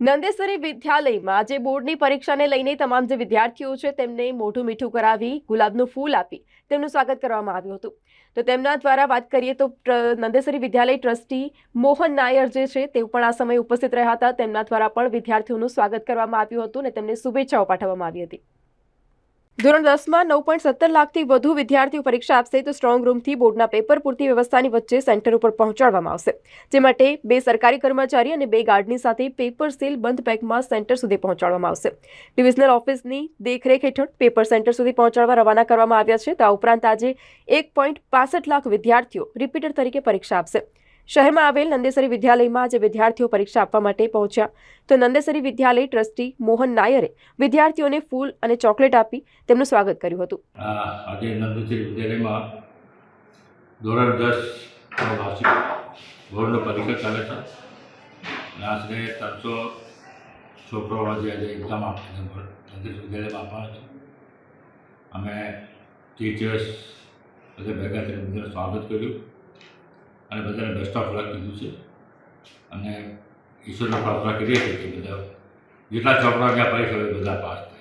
નંદેસરી વિદ્યાલયમાં આજે બોર્ડની પરીક્ષાને લઈને તમામ જે વિદ્યાર્થીઓ છે તેમને મોઢું મીઠું કરાવી ગુલાબનું ફૂલ આપી તેમનું સ્વાગત કરવામાં આવ્યું હતું. તો તેમના દ્વારા વાત કરીએ તો નંદેશ્વરી વિદ્યાલય ટ્રસ્ટી મોહન નાયર જે છે તેઓ પણ આ સમયે ઉપસ્થિત રહ્યા હતા. તેમના દ્વારા પણ વિદ્યાર્થીઓનું સ્વાગત કરવામાં આવ્યું હતું અને તેમને શુભેચ્છાઓ પાઠવવામાં આવી હતી. ધોરણ દસમાં નવ પોઈન્ટ સત્તર લાખથી વધુ વિદ્યાર્થીઓ પરીક્ષા આપશે તો સ્ટ્રોંગ રૂમથી બોર્ડના પેપર પૂરતી વ્યવસ્થાની વચ્ચે સેન્ટર ઉપર પહોંચાડવામાં આવશે. જે માટે બે સરકારી કર્મચારી અને બે ગાર્ડની સાથે પેપર સીલ બંધ પેકમાં સેન્ટર સુધી પહોંચાડવામાં આવશે. ડિવિઝનલ ઓફિસની દેખરેખ હેઠળ પેપર સેન્ટર સુધી પહોંચાડવા રવાના કરવામાં આવ્યા છે. તો આ ઉપરાંત આજે એક પોઈન્ટ પાસઠ લાખ વિદ્યાર્થીઓ રિપીટર તરીકે પરીક્ષા આપશે. શહેરમાં આવેલ નંદેસરી વિદ્યાલયમાં આજે વિદ્યાર્થીઓ પરીક્ષા આપવા માટે પહોંચ્યા. તો નંદેસરી વિદ્યાલય ટ્રસ્ટી મોહન નાયરે વિદ્યાર્થીઓને ફૂલ અને ચોકલેટ આપી તેમનું સ્વાગત કર્યું હતું. આજે નંદેસરી વિદ્યાલયમાં ધોરણ દસ વાર્ષિક બોર્ડનો પરીક્ષા ચાલે છે. આશરે ત્રણસો છોકરાઓ જે આજે એક્ઝામ આપીને નંદેસરી વિદ્યાલયમાં આપવાના છે. અમે ટીચર્સ બધા ભેગા થઈને સ્વાગત કર્યું. અને બધાને બેસ્ટ ઓફ લક કીધું છે. અને ઈશ્વરને પ્રાર્થના કરીએ છીએ કે બધા. જેટલા છોકરાઓ ત્યાં પરીક્ષા બધા પાસ